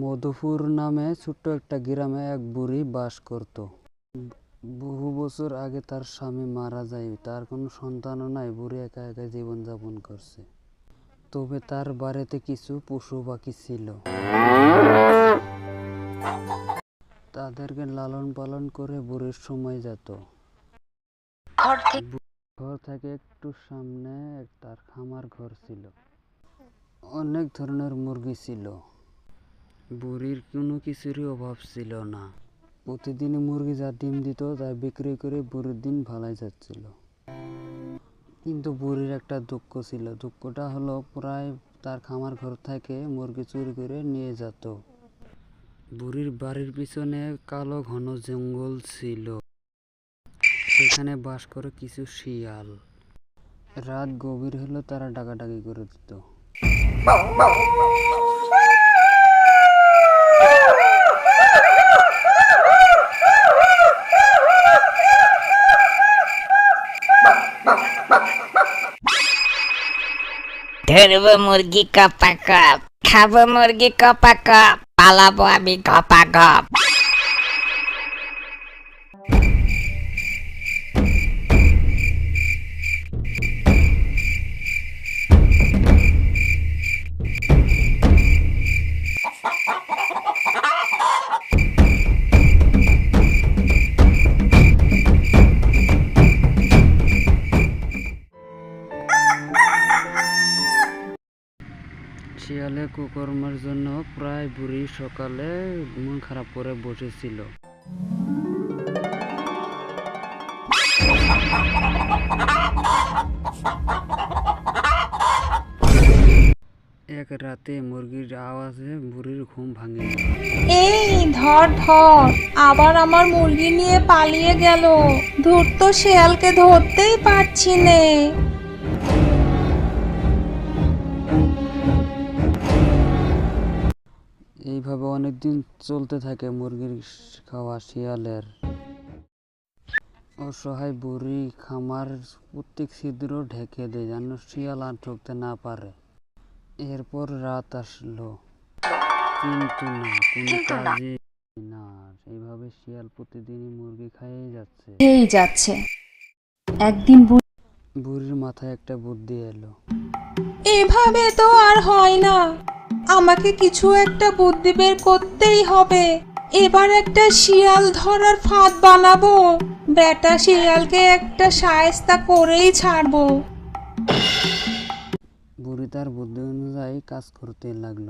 মধুপুর নামে ছোট্ট একটা গ্রামে এক বুড়ি বাস করত। বহু বছর আগে তার স্বামী মারা যায় তার কোনো সন্তানও নাই বুড়ি একা একা জীবনযাপন করছে। তবে তার বাড়িতে কিছু পশু পাখি ছিল। তাদেরকে লালন পালন করে বুড়ির সময় যেত। ঘর থেকে ঘর থেকে একটু সামনে তার খামার ঘর ছিল। অনেক ধরনের মুরগি ছিল। বুড়ির কোনো কিছুরই অভাব ছিল না। প্রতিদিনই মুরগি যা ডিম দিত, তা বিক্রি করে বুড়ির দিন ভালাই যাচ্ছিল। কিন্তু বুড়ির একটা দুঃখ ছিল। দুঃখটা হলো, প্রায় তার খামার ঘর থেকে মুরগি চুরি করে নিয়ে যেত। বুড়ির বাড়ির পিছনে কালো ঘন জঙ্গল ছিল। সেখানে বাস করে কিছু শিয়াল। রাত গভীর হলে তারা ডাকাডাকি করে দিত। ধরবো মুরগি কপা কপ খাবো মুরগি কপা কপ পালাবো আমি কপা কপ শিয়ালে কুকর্মের জন্য প্রায় বুড়ি সকালে মন খারাপ করে বসেছিল। এক রাতে মুরগির আওয়াজে বুড়ির ঘুম ভাঙে। এই, ধর ধর, আবার আমার মুরগি নিয়ে পালিয়ে গেল। ধূর্ত শেয়ালকে ধরতেই পারছি নে। এইভাবে অনেকদিন চলতে থাকে মুরগির খাওয়া শিয়ালের। অসহায় বুড়ি খামার প্রত্যেক ছিদ্র ঢেকে দেয় যেন শিয়াল আর ঢুকতে না পারে। এরপর রাত আসলো। কিন্তু না কোনো কাজে না। এইভাবে শিয়াল প্রতিদিনই মুরগি খাইয়ে যাচ্ছে। এই যাচ্ছে। একদিন বুড়ির মাথায় একটা বুদ্ধি এলো। এভাবে তো আর হয় না। আমাকে কিছু একটা বুদ্ধি বের করতেই হবে। এবার একটা শিয়াল ধরার ফাঁদ বানাবো। বেটা শিয়ালকে একটা সায়স্তা করেই ছাড়বো। বুড়ি তার বুদ্ধি অনুযায়ী কাজ করতে লাগল।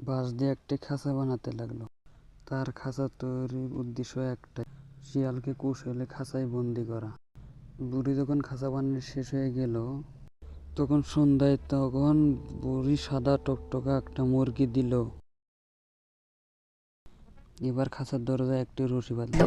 বাঁশ দিয়ে একটি খাঁচা বানাতে লাগল। তার খাঁচা তৈরির উদ্দেশ্য একটাই শিয়ালকে কৌশলে খাঁচায় বন্দি করা। বুড়ি যখন খাঁচা বানানো শেষ হয়ে গেল তখন সন্ধ্যায় তখন বুড়ি সাদা টকটকা একটা মুরগি দিল। এবার খাঁচার দরজায় একটি রশি বাঁধল।